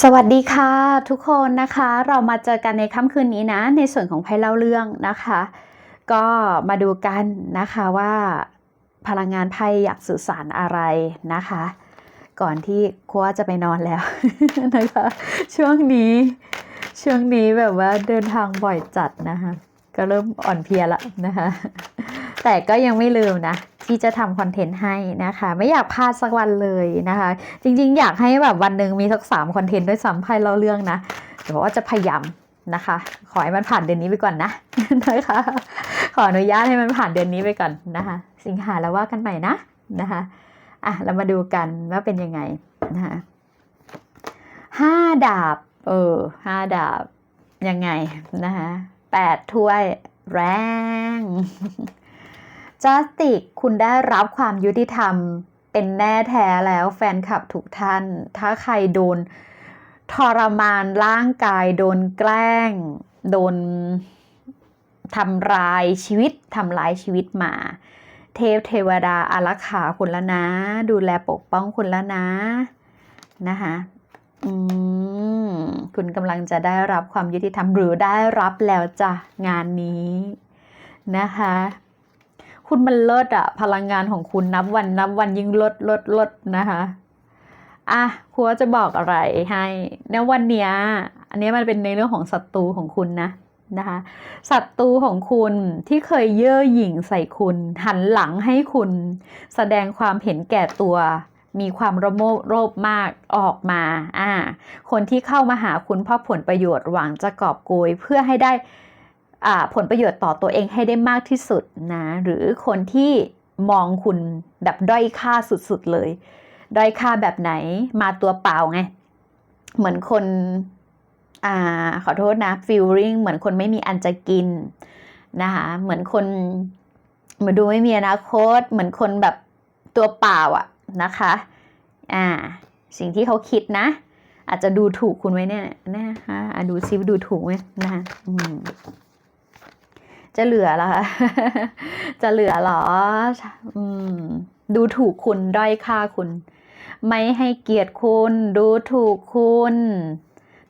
สวัสดีค่ะ ทุกคนนะคะเรามาเจอกันในค่ำคืนนี้นะ ในส่วนของไพ่เล่าเรื่องนะคะ ก็มาดูกันนะคะว่าพลังงานไพ่อยากสื่อสารอะไรนะคะ ก่อนที่ครัวจะไปนอนแล้วนะคะ ช่วงนี้ช่วงนี้แบบว่าเดินทางบ่อยจัดนะคะ ก็เริ่มอ่อนเพลียละนะคะ แต่ก็ยังไม่ลืมนะ ที่จะทำคอนเทนต์ให้นะคะ ไม่อยากพลาดสักวันเลยนะคะ จริงๆ อยากให้แบบวันหนึ่งมีสักสามคอนเทนต์ด้วยซ้ำไพ่เล่าเรื่องนะแต่ว่าจะพยายามนะคะ ขอให้มันผ่านเดือนนี้ไปก่อนนะนะคะ ขออนุญาตให้มันผ่านเดือนนี้ไปก่อนนะคะ สิงหาแล้วว่ากันใหม่นะนะคะอะเรามาดูกันว่าเป็นยังไงนะคะห้าดาบ เออห้าดาบยังไงนะคะ แปดถ้วยแรงจัสติกคุณได้รับความยุติธรรมเป็นแน่แท้แล้วแฟนคลับทุกท่าน ถ้าใครโดนทรมานร่างกาย โดนแกล้ง โดนทำร้ายชีวิตทำร้ายชีวิตมา เทพเทวดาอารักขาคุณแล้วนะ ดูแลปกป้องคุณแล้วนะนะคะ อืม คุณกำลังจะได้รับความยุติธรรมหรือได้รับแล้วจ้ะงานนี้นะคะ คุณมันเลิศอะพลังงานของคุณนับวันนับวันยิ่งลดลดลดนะคะอะครูว่าจะบอกอะไรให้ในวันเนี้ยอันนี้มันเป็นในเรื่องของศัตรูของคุณนะนะคะศัตรูของคุณที่เคยเย่อหยิ่งใส่คุณ หันหลังให้คุณ แสดงความเห็นแก่ตัว มีความระโมโรภมากออกมาอ่าคนที่เข้ามาหาคุณเพราะผลประโยชน์หวังจะกอบโกยเพื่อให้ได้อ่าผลประโยชน์ต่อตัวเองให้ได้มากที่สุดนะหรือคนที่มองคุณแบบด้อยค่าสุดๆเลย ด้อยค่าแบบไหนมาตัวเปล่าไง เหมือนคนอ่าขอโทษนะ feeling เหมือนคนไม่มีอันจะกินนะคะเหมือนคนเหมือนดูไม่มีอนาคต เหมือนคนแบบตัวเปล่าอะ นะคะอ่าสิ่งที่เขาคิดนะ อาจจะดูถูกคุณไว้เนี่ยนะคะะดูซิว่าดูถูกไหมนะคะจะเหลือเหรอคะจะเหลือเหรออืมดูถูกคุณด้อยค่าคุณ ไม่ให้เกียรติคุณ ดูถูกคุณ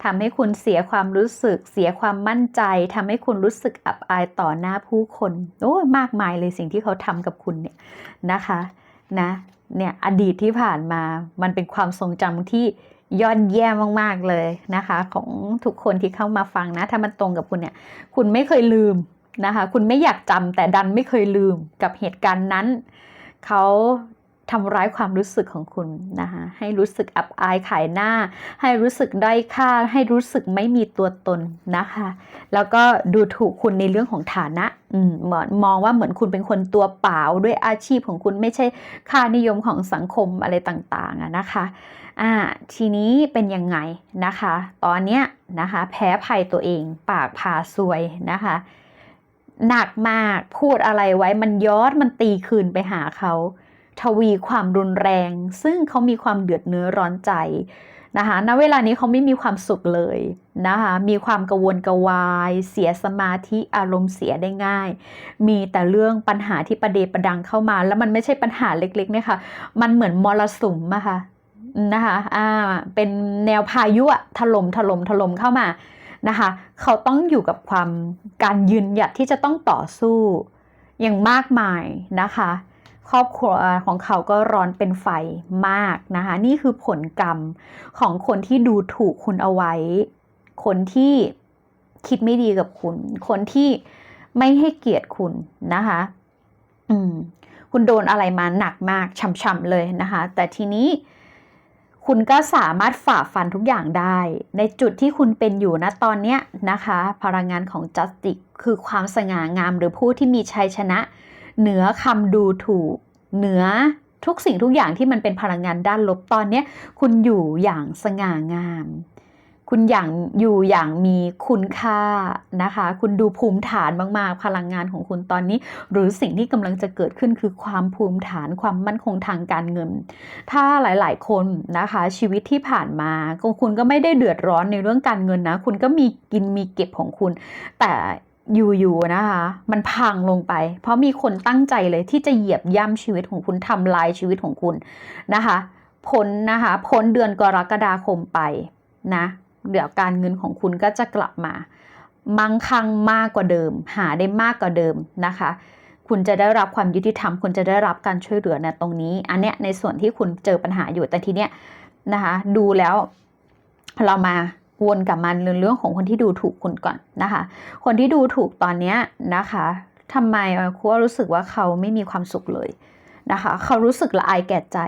ทำให้คุณเสียความรู้สึก เสียความมั่นใจทำให้คุณรู้สึกอับอายต่อหน้าผู้คน โอ้มากมายเลยสิ่งที่เขาทำกับคุณเนี่ยนะคะ นะ เนี่ยอดีตที่ผ่านมามันเป็นความทรงจำที่ยอดเยี่ยมมากๆเลยนะคะ ของทุกคนที่เข้ามาฟังนะ ถ้ามันตรงกับคุณเนี่ยคุณไม่เคยลืมนะคะ คุณไม่อยากจำแต่ดันไม่เคยลืมกับเหตุการณ์นั้นเขา ทำร้ายความรู้สึกของคุณนะคะให้รู้สึกอับอายขายหน้า ให้รู้สึกด้อยค่า ให้รู้สึกไม่มีตัวตนนะคะ แล้วก็ดูถูกคุณในเรื่องของฐานะอืมเหมือนมองว่าเหมือนคุณเป็นคนตัวเปล่าด้วยอาชีพของคุณไม่ใช่ค่านิยมของสังคมอะไรต่างๆนะคะอ่าทีนี้เป็นยังไงนะคะ ตอนเนี้ยนะคะ แพ้ภัยตัวเองปากพาซวยนะคะหนักมากพูดอะไรไว้มันย้อนมันตีคืนไปหาเขา ทวีความรุนแรง ซึ่งเขามีความเดือดเนื้อร้อนใจนะคะณเวลานี้เขาไม่มีความสุขเลยนะคะมีความกังวลกวาย เสียสมาธิอารมณ์เสียได้ง่าย มีแต่เรื่องปัญหาที่ประเดประดังเข้ามา แล้วมันไม่ใช่ปัญหาเล็กๆนะคะมันเหมือนมรสุมอะค่ะนะคะอ่าเป็นแนวพายุอะถล่มถล่มถล่มเข้ามานะคะเขาต้องอยู่กับความการยืนหยัดที่จะต้องต่อสู้อย่างมากมายนะคะ ครอบครัวของเขาก็ร้อนเป็นไฟมากนะคะ นี่คือผลกรรมของคนที่ดูถูกคุณเอาไว้ คนที่คิดไม่ดีกับคุณ คนที่ไม่ให้เกียรติคุณนะคะ อืม คุณโดนอะไรมาหนักมากช่ำๆเลยนะคะ แต่ทีนี้คุณก็สามารถฝ่าฟันทุกอย่างได้ ในจุดที่คุณเป็นอยู่นะตอนเนี้ยนะคะ พลังงานของจัสติกคือความสง่างามหรือผู้ที่มีชัยชนะ เหนือคำดูถูก เหนือทุกสิ่งทุกอย่างที่มันเป็นพลังงานด้านลบตอนเนี้คุณอยู่อย่างสง่างาม คุณอย่างอยู่อย่างมีคุณค่านะคะ คุณดูภูมิฐานมากๆ พลังงานของคุณตอนนี้ หรือสิ่งที่กำลังจะเกิดขึ้นคือความภูมิฐานความมั่นคงทางการเงิน ถ้าหลายๆคนนะคะ ชีวิตที่ผ่านมาก็คุณก็ไม่ได้เดือดร้อนในเรื่องการเงินนะ คุณก็มีกินมีเก็บของคุณ แต่ อยู่ๆนะคะ มันพังลงไป เพราะมีคนตั้งใจเลยที่จะเหยียบย่ำชีวิตของคุณทำลายชีวิตของคุณนะคะพ้นนะคะพ้นเดือนกรกฎาคมไปนะเดี๋ยวการเงินของคุณก็จะกลับมา มั่งคั่งมากกว่าเดิม หาได้มากกว่าเดิมนะคะ คุณจะได้รับความยุติธรรม คุณจะได้รับการช่วยเหลือในะตรงนี้ อันเนี้ยในส่วนที่คุณเจอปัญหาอยู่แต่ทีเนี้ยนะคะ ดูแล้วเรามา วนกลับมาเรื่องเรื่องของคนที่ดูถูกคุณก่อนนะคะ คนที่ดูถูกตอนนี้นะคะทำไมคุณรู้สึกว่าเขาไม่มีความสุขเลยนะคะ เขารู้สึกละอายแก่ใจ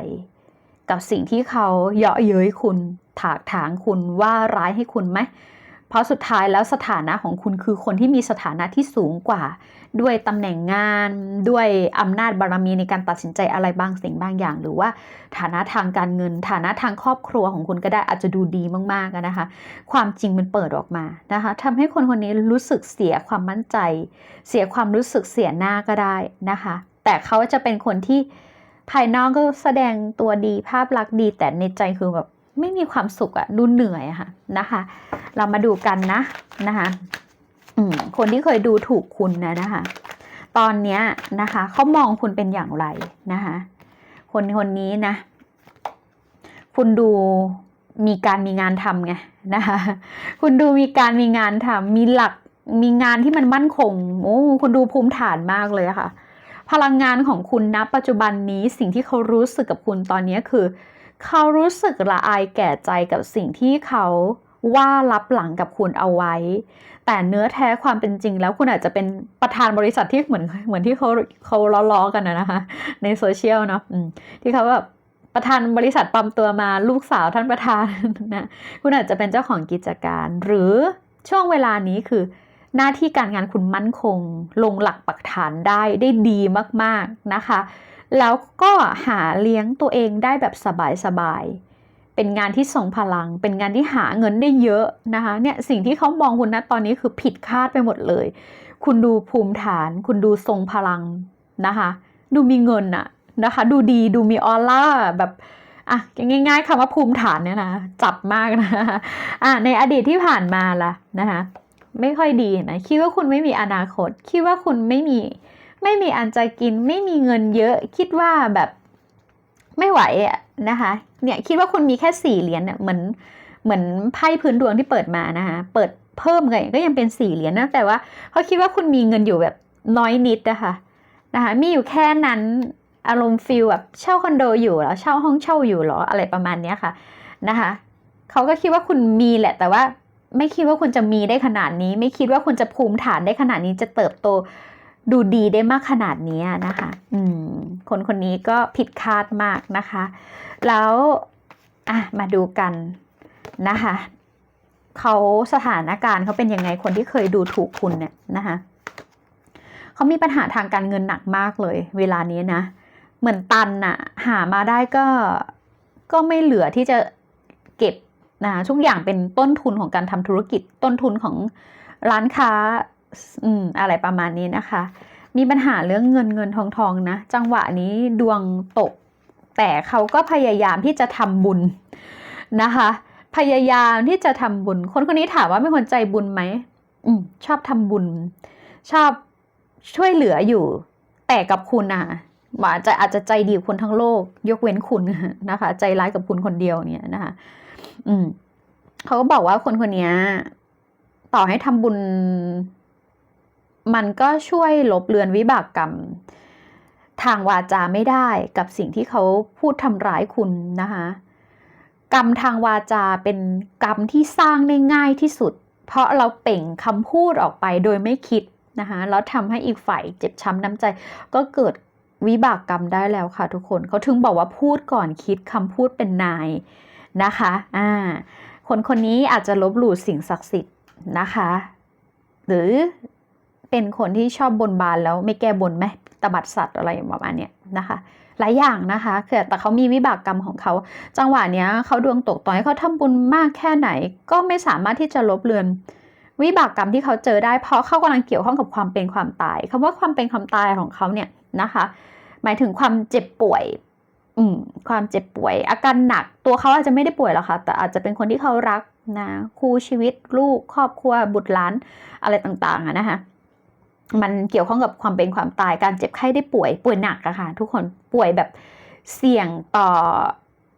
กับสิ่งที่เขาเยาะเย้ยคุณถากถางคุณว่าร้ายให้คุณไหม ราะสุดท้ายแล้วสถานะของคุณคือคนที่มีสถานะที่สูงกว่า ด้วยตำแหน่งงาน ด้วยอำนาจบารมีในการตัดสินใจอะไรบางสิ่งบางอย่าง หรือว่าฐานะทางการเงิน ฐานะทางครอบครัวของคุณก็ได้อาจจะดูดีมากๆนะคะ ความจริงมันเปิดออกมานะคะทำให้คนคนนี้รู้สึกเสียความมั่นใจ เสียความรู้สึกเสียหน้าก็ได้นะคะ แต่เขาจะเป็นคนที่ภายนอกก็แสดงตัวดีภาพลักษณ์ดีแต่ในใจคือแบบ ไม่มีความสุขอะดูเหนื่อยอะค่ะนะคะ เรามาดูกันนะนะคะคนที่เคยดูถูกคุณนะนะคะ ตอนเนี้ยนะคะเขามองคุณเป็นอย่างไรนะคะ คนคนนี้นะ คุณดูมีการมีงานทำไงนะคะ คุณดูมีการมีงานทำมีหลักมีงานที่มันมั่นคงโอ้คุณดูภูมิฐานมากเลยะค่ะ พลังงานของคุณณปัจจุบันนี้สิ่งที่เขารู้สึกกับคุณตอนนี้คือ เขารู้สึกละอายแก่ใจกับสิ่งที่เขาว่ารับหลังกับคุณเอาไว้ แต่เนื้อแท้ความเป็นจริงแล้วคุณอาจจะเป็นประธานบริษัทที่เหมือนเหมือนที่เขาเขาล้อๆกันนะนะคะ ในโซเชียลเนาะที่เขาแบบประธานบริษัทปลอมตัวมาลูกสาวท่านประธานนะคุณอาจจะเป็นเจ้าของกิจการ หรือช่วงเวลานี้คือ หน้าที่การงานคุณมั่นคง ลงหลักปักฐานได้ได้ดีมากๆนะคะ แล้วก็หาเลี้ยงตัวเองได้แบบสบายๆ เป็นงานที่ทรงพลัง เป็นงานที่หาเงินได้เยอะนะคะเนี่ยสิ่งที่เขามองคุณนะตอนนี้คือผิดคาดไปหมดเลย คุณดูภูมิฐาน คุณดูทรงพลังนะคะดูมีเงินอะนะคะดูดีดูมีออร่าแบบอะง่าย ๆคำว่าภูมิฐานเนี่ยนะจับมากนะอะในอดีตที่ผ่านมาล่ะนะคะไม่ค่อยดีนะคิดว่าคุณไม่มีอนาคต คิดว่าคุณไม่มี ไม่มีอันจะกินไม่มีเงินเยอะคิดว่าแบบไม่ไหวอะนะคะเนี่ยคิดว่าคุณมีแค่สี่เหรียญเนี่ยเหมือนเหมือนไพ่พื้นดวงที่เปิดมานะคะเปิดเพิ่มไงก็ยังเป็นสี่เหรียญนะแต่ว่าเขาคิดว่าคุณมีเงินอยู่แบบน้อยนิดนะคะนะคะมีอยู่แค่นั้นอารมณ์ฟิลแบบเช่าคอนโดอยู่หรอเช่าห้องเช่าอยู่หรออะไรประมาณเนี้ยค่ะนะคะเขาก็คิดว่าคุณมีแหละแต่ว่าไม่คิดว่าคุณจะมีได้ขนาดนี้ ไม่คิดว่าคุณจะภูมิฐานได้ขนาดนี้จะเติบโต ดูดีได้มากขนาดนี้นะคะ อืม คนคนนี้ก็ผิดคาดมากนะคะ แล้วอะมาดูกันนะคะเขาสถานการณ์เขาเป็นยังไงคนที่เคยดูถูกคุณเนี่ยนะคะเขามีปัญหาทางการเงินหนักมากเลย เวลานี้นะ เหมือนตันอะหามาได้ก็ก็ไม่เหลือที่จะเก็บนะทุกอย่างเป็นต้นทุนของการทำธุรกิจต้นทุนของร้านค้า อืมอะไรประมาณนี้นะคะ มีปัญหาเรื่องเงินเงินทองทองนะ จังหวะนี้ดวงตก แต่เขาก็พยายามที่จะทำบุญนะคะ พยายามที่จะทำบุญ คนคนนี้ถามว่าเป็นคนใจบุญไหมอืมชอบทำบุญ ชอบช่วยเหลืออยู่ แต่กับคุณอะว่าจะอาจจะใจดีคนทั้งโลก ยกเว้นคุณนะคะ ใจร้ายกับคุณคนเดียวเนี่ยนะคะ อืมเขาก็บอกว่าคนคนนี้ต่อให้ทำบุญ มันก็ช่วยลบเลือนวิบากกรรม ทางวาจาไม่ได้กับสิ่งที่เขาพูดทำร้ายคุณนะคะกรรมทางวาจาเป็นกรรมที่สร้างได้ง่ายที่สุด เพราะเราเปล่งคำพูดออกไปโดยไม่คิดนะคะแล้วทำให้อีกฝ่ายเจ็บช้ำน้ำใจ ก็เกิดวิบากกรรมได้แล้วค่ะทุกคนเขาถึงบอกว่าพูดก่อนคิดคำพูดเป็นนายนะคะอ่าคนคนนี้อาจจะลบหลู่สิ่งศักดิ์สิทธิ์นะคะ หรือ เป็นคนที่ชอบบนบานแล้วไม่แก้บนไหมตบัดสัตว์อะไรประมาณเนี้ยนะคะ หลายอย่างนะคะคือแต่เขามีวิบากกรรมของเขา จังหวะเนี้ยเขาดวงตกต่อให้เขาทำบุญมากแค่ไหน ก็ไม่สามารถที่จะลบเลือนวิบากกรรมที่เขาเจอได้เพราะเขากำลังเกี่ยวข้องกับความเป็นความตายคำว่าความเป็นความตายของเขาเนี่ยนะคะ หมายถึงความเจ็บป่วย อืม ความเจ็บป่วย อาการหนักตัวเขาอาจจะไม่ได้ป่วยหรอกค่ะ แต่อาจจะเป็นคนที่เขารักนะคู่ชีวิตลูกครอบครัวบุตรหลานอะไรต่างๆนะคะ มันเกี่ยวข้องกับความเป็นความตายการเจ็บไข้ได้ป่วยป่วยหนักอะค่ะทุกคนป่วยแบบเสี่ยงต่อ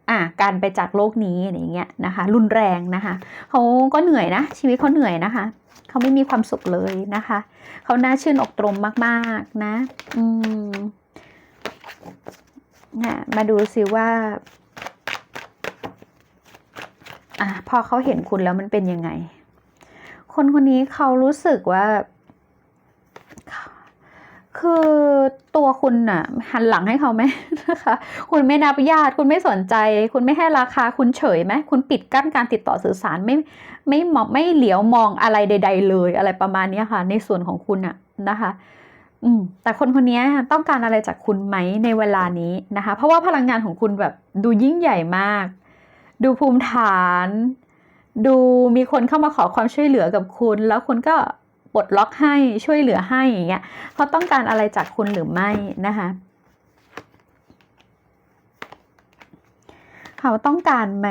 อะการไปจากโลกนี้อะไรอย่างเงี้ยนะคะ รุนแรงนะคะเขาก็เหนื่อยนะ ชีวิตเขาเหนื่อยนะคะเขาไม่มีความสุขเลยนะคะเขาน่าชื่นอกตรมมากๆนะ อืมนะมาดูสิว่าอะพอเขาเห็นคุณแล้วมันเป็นยังไง คนคนนี้เขารู้สึกว่า คือตัวคุณน่ะ หันหลังให้เขาไหมนะคะ คุณไม่นับญาติ คุณไม่สนใจ คุณไม่ให้ราคาคุณเฉยไหมคุณปิดกั้นการติดต่อสื่อสารไม่ไม่มองไม่เหลียวมองอะไรใด ๆ เลย อะไรประมาณนี้ค่ะ ในส่วนของคุณน่ะนะคะ อืมแต่คนคนนี้ต้องการอะไรจากคุณไหมในเวลานี้นะคะ เพราะว่าพลังงานของคุณแบบดูยิ่งใหญ่มาก ดูภูมิฐาน ดูมีคนเข้ามาขอความช่วยเหลือกับคุณ แล้วคุณก็ ปลดล็อกให้ช่วยเหลือให้อย่างเงี้ยเขาต้องการอะไรจากคุณหรือไม่นะคะเขาต้องการไหม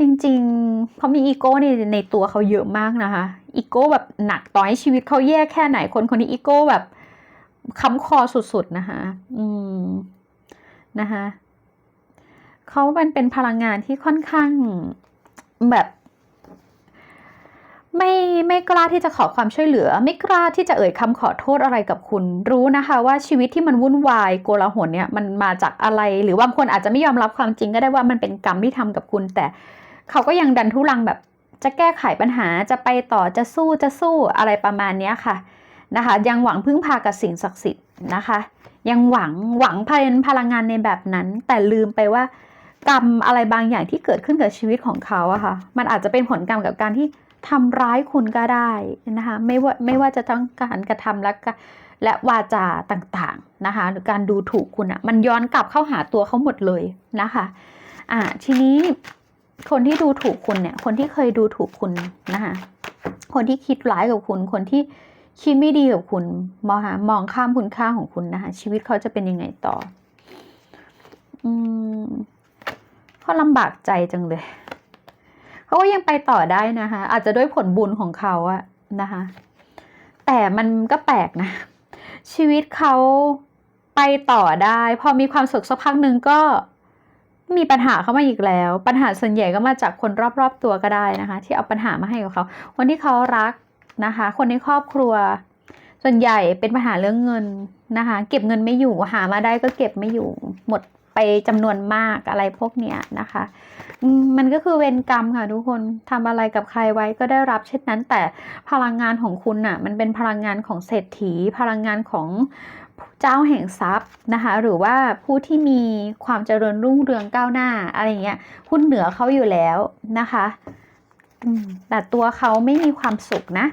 จริงๆเขามีอีโก้ในในตัวเขาเยอะมากนะคะอีโก้แบบหนักต่อให้ชีวิตเขาแย่แค่ไหนคนคนนี้อีโก้แบบค้ำคอสุดๆนะคะอืมนะคะเขาเป็นเป็นพลังงานที่ค่อนข้างแบบ ไม่ไม่กล้าที่จะขอความช่วยเหลือ ไม่กล้าที่จะเอ่ยคำขอโทษอะไรกับคุณ รู้นะคะ ว่าชีวิตที่มันวุ่นวายโกลาหลเนี่ยมันมาจากอะไร หรือบางคนอาจจะไม่ยอมรับความจริงก็ได้ว่ามันเป็นกรรมที่ทำกับคุณ แต่เขาก็ยังดันทุรังแบบจะแก้ไขปัญหาจะไปต่อจะสู้จะสู้อะไรประมาณนี้ค่ะนะคะ ยังหวังพึ่งพากับสิ่งศักดิ์สิทธิ์นะคะ ยังหวังหวังเป็นพลังงานในแบบนั้น แต่ลืมไปว่ากรรมอะไรบางอย่างที่เกิดขึ้นกับชีวิตของเขาอะค่ะ มันอาจจะเป็นผลกรรมกับการที่ ทำร้ายคุณก็ได้นะคะไม่ว่าไม่ว่าจะต้องการกระทำและก็และวาจาต่างๆนะคะหรือการดูถูกคุณอะมันย้อนกลับเข้าหาตัวเขาหมดเลยนะคะอ่าทีนี้คนที่ดูถูกคุณเนี่ย คนที่เคยดูถูกคุณนะคะคนที่คิดร้ายกับคุณ คนที่คิดไม่ดีกับคุณมองหามองข้ามคุณค่าของคุณนะคะชีวิตเขาจะเป็นยังไงต่อ อืมเขาลำบากใจจังเลย เขาก็ยังไปต่อได้นะคะ อาจจะด้วยผลบุญของเขาอะนะคะ แต่มันก็แปลกนะ ชีวิตเขาไปต่อได้ พอมีความสุขสักพักหนึ่งก็มีปัญหาเข้ามาอีกแล้ว ปัญหาส่วนใหญ่ก็มาจากคนรอบๆตัวก็ได้นะคะ ที่เอาปัญหามาให้กับเขา คนที่เขารักนะคะ คนในครอบครัว ส่วนใหญ่เป็นปัญหาเรื่องเงินนะคะ เก็บเงินไม่อยู่หามาได้ก็เก็บไม่อยู่หมด ไปจำนวนมากอะไรพวกเนี้ยนะคะมันก็คือเวรกรรมค่ะทุกคนทำอะไรกับใครไว้ก็ได้รับเช่นนั้นแต่พลังงานของคุณน่ะมันเป็นพลังงานของเศรษฐี พลังงานของเจ้าแห่งทรัพย์นะคะหรือว่าผู้ที่มีความเจริญรุ่งเรืองก้าวหน้าอะไรเงี้ยคุณเหนือเขาอยู่แล้วนะคะแต่ตัวเขาไม่มีความสุขนะ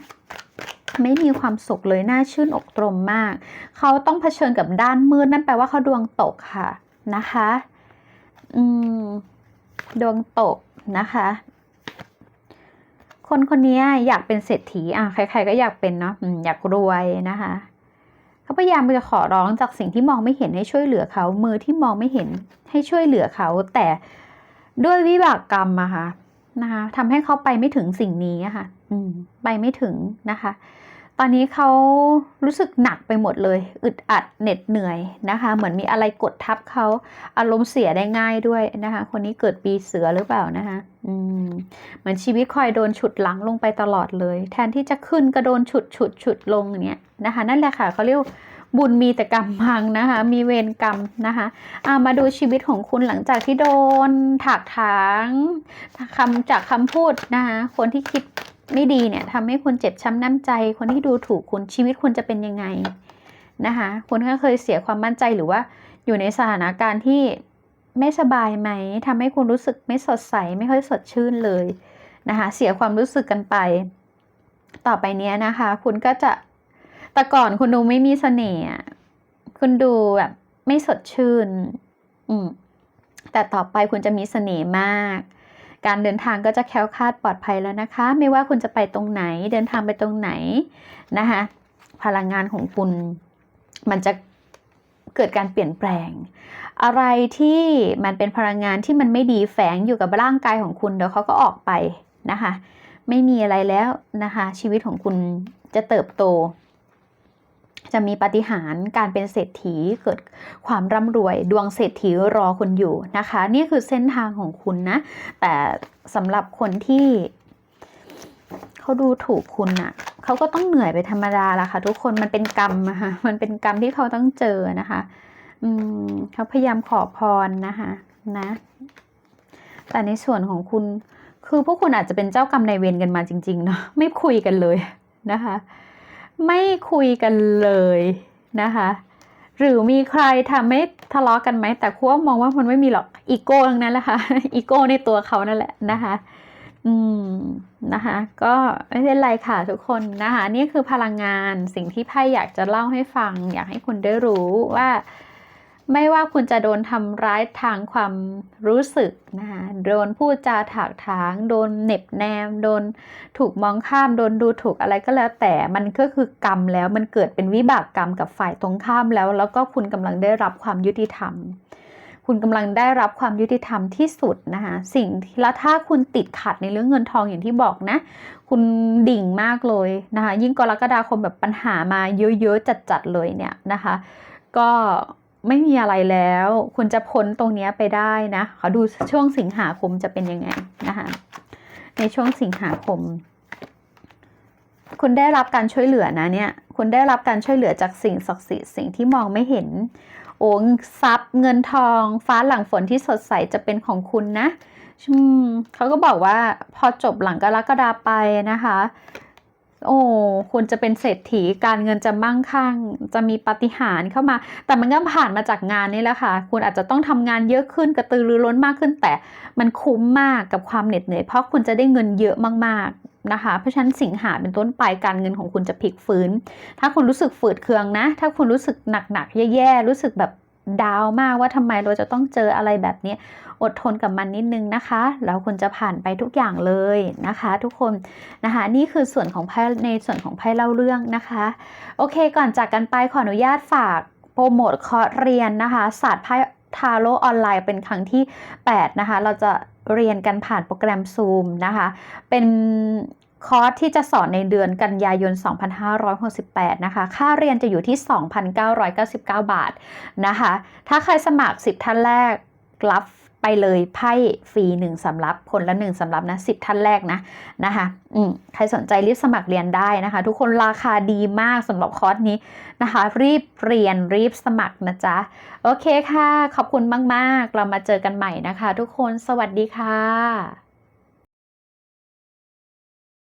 ไม่มีความสุขเลยน่าชื่นอกตรมมาก เขาต้องเผชิญกับด้านมืดนั่นแปลว่าเขาดวงตกค่ะ นะคะอืมดวงตกนะคะ คนคนนี้อยากเป็นเศรษฐีอะใคร ๆ ก็อยากเป็นเนาะอยากรวยนะคะเขาพยายามจะขอร้องจากสิ่งที่มองไม่เห็นให้ช่วยเหลือเขา มือที่มองไม่เห็นให้ช่วยเหลือเขา แต่ด้วยวิบากกรรมอะค่ะนะคะทำให้เขาไปไม่ถึงสิ่งนี้อะค่ะ อืม ไปไม่ถึงนะคะ ตอนนี้เขารู้สึกหนักไปหมดเลย อึดอัดเหน็ดเหนื่อยนะคะ เหมือนมีอะไรกดทับเขาอารมณ์เสียได้ง่ายด้วยนะคะ คนนี้เกิดปีเสือหรือเปล่านะคะอืมเหมือนชีวิตคอยโดนฉุดหลังลงไปตลอดเลย แทนที่จะขึ้นก็โดนฉุดฉุดฉุดลงอย่างเนี้ยนะคะ นั่นแหละค่ะเขาเรียกว่าบุญมีแต่กรรมพังนะคะ มีเวรกรรมนะคะอามาดูชีวิตของคุณหลังจากที่โดนถากถางคำจากคำพูดนะคะคนที่คิด ไม่ดีเนี่ยทำให้คุณเจ็บช้ำน้ำใจ คนที่ดูถูกคุณชีวิตคุณจะเป็นยังไงนะคะคุณก็เคยเสียความมั่นใจหรือว่าอยู่ในสถานการณ์ที่ไม่สบายไหมทำให้คุณรู้สึกไม่สดใสไม่ค่อยสดชื่นเลยนะคะเสียความรู้สึกกันไป ต่อไปเนี้ยนะคะ คุณก็จะแต่ก่อนคุณดูไม่มีเสน่ห์คุณดูแบบไม่สดชื่น อืมแต่ต่อไปคุณจะมีเสน่ห์มาก การเดินทางก็จะแคล้วคลาดปลอดภัยแล้วนะคะ ไม่ว่าคุณจะไปตรงไหนเดินทางไปตรงไหนนะคะพลังงานของคุณมันจะเกิดการเปลี่ยนแปลง อะไรที่มันเป็นพลังงานที่มันไม่ดีแฝงอยู่กับร่างกายของคุณเดี๋ยวเขาก็ออกไปนะคะ ไม่มีอะไรแล้วนะคะ ชีวิตของคุณจะเติบโต จะมีปาฏิหารย์การเป็นเศรษฐีเกิดความร่ำรวยดวงเศรษฐีรอคุณอยู่นะคะ นี่คือเส้นทางของคุณนะ แต่สำหรับคนที่เขาดูถูกคุณอะเขาก็ต้องเหนื่อยไปธรรมดาละค่ะ ทุกคนมันเป็นกรรมอะคะมันเป็นกรรมที่เขาต้องเจอนะคะ อืมเขาพยายามขอพรนะคะนะ แต่ในส่วนของคุณคือพวกคุณอาจจะเป็นเจ้ากรรมนายเวรกันมาจริง ๆ เนาะไม่คุยกันเลยนะคะ ไม่คุยกันเลยนะคะ หรือมีใครทำให้ทะเลาะกันไหมแต่คัวมองว่ามันไม่มีหรอกอีโก้ทั้งนั้นแหละค่ะอีโก้ในตัวเขานั่นแหละนะคะ อืมนะคะ ก็ไม่เป็นไรค่ะทุกคนนะคะ นี่คือพลังงานสิ่งที่ไพ่อยากจะเล่าให้ฟัง อยากให้คุณได้รู้ว่า ไม่ว่าคุณจะโดนทำร้ายทางความรู้สึกนะคะโดนพูดจาถากถาง โดนเน็บแนม โดนถูกมองข้าม โดนดูถูกอะไรก็แล้ว แต่ มันก็คือกรรมแล้ว มันเกิดเป็นวิบากกรรมกับฝ่ายตรงข้ามแล้ว แล้วก็คุณกำลังได้รับความยุติธรรม คุณกำลังได้รับความยุติธรรมที่สุดนะคะสิ่งแล้วถ้าคุณติดขัดในเรื่องเงินทองอย่างที่บอกนะ คุณดิ่งมากเลยนะคะ ยิ่งกรกฎาคมแบบปัญหามาเยอะๆจัดๆเลยเนี่ยนะคะ ก็ ไม่มีอะไรแล้ว คุณจะพ้นตรงนี้ไปได้นะขอดูช่วงสิงหาคมจะเป็นยังไงนะคะในช่วงสิงหาคม คุณได้รับการช่วยเหลือนะเนี่ย คุณได้รับการช่วยเหลือจากสิ่งศักดิ์สิทธิ์สิ่งที่มองไม่เห็น โอ้ทรัพย์เงินทอง ฟ้าหลังฝนที่สดใสจะเป็นของคุณนะอืมเขาก็บอกว่าพอจบหลังกรกฎาไปนะคะ โอ้คุณจะเป็นเศรษฐีการเงินจะมั่งคั่ง จะมีปาฏิหาริ์เข้ามา แต่มันก็ผ่านมาจากงานนี่แหละค่ะ คุณอาจจะต้องทำงานเยอะขึ้นกระตือรือร้นมากขึ้น แต่มันคุ้มมากกับความเหน็ดเหนื่อยเพราะคุณจะได้เงินเยอะมากๆนะคะ เพราะฉะนั้นสิงหาเป็นต้นไปการเงินของคุณจะพลิกฟื้น ถ้าคุณรู้สึกฝืดเคืองนะ ถ้าคุณรู้สึกหนักๆแย่ๆรู้สึกแบบ ดาวมากว่าทำไมเราจะต้องเจออะไรแบบนี้ อดทนกับมันนิดนึงนะคะ แล้วคุณจะผ่านไปทุกอย่างเลยนะคะ ทุกคนนะคะ นี่คือส่วนของไพ่ในส่วนของไพ่เล่าเรื่องนะคะ โอเค ก่อนจากกันไปขออนุญาตฝากโปรโมทคอร์สเรียนนะคะ ศาสตร์ไพ่ทาโร่ออนไลน์เป็นครั้งที่ 8 นะคะ เราจะเรียนกันผ่านโปรแกรม Zoom นะคะ เป็น คอร์สที่จะสอนในเดือนกันยายน 2568 นะคะ ค่าเรียนจะอยู่ที่ 2,999 บาทนะคะ ถ้าใครสมัคร 10 ท่านแรกรับไปเลยไพ่ฟรี1สำรับคนละ1สำรับนะ10ท่านแรกนะนะคะอืมใครสนใจรีบสมัครเรียนได้นะคะ ทุกคนราคาดีมากสำหรับคอร์สนี้นะคะ รีบเรียนรีบสมัครนะจ๊ะ โอเคค่ะ ขอบคุณมาก ๆ เรามาเจอกันใหม่นะคะ ทุกคนสวัสดีค่ะ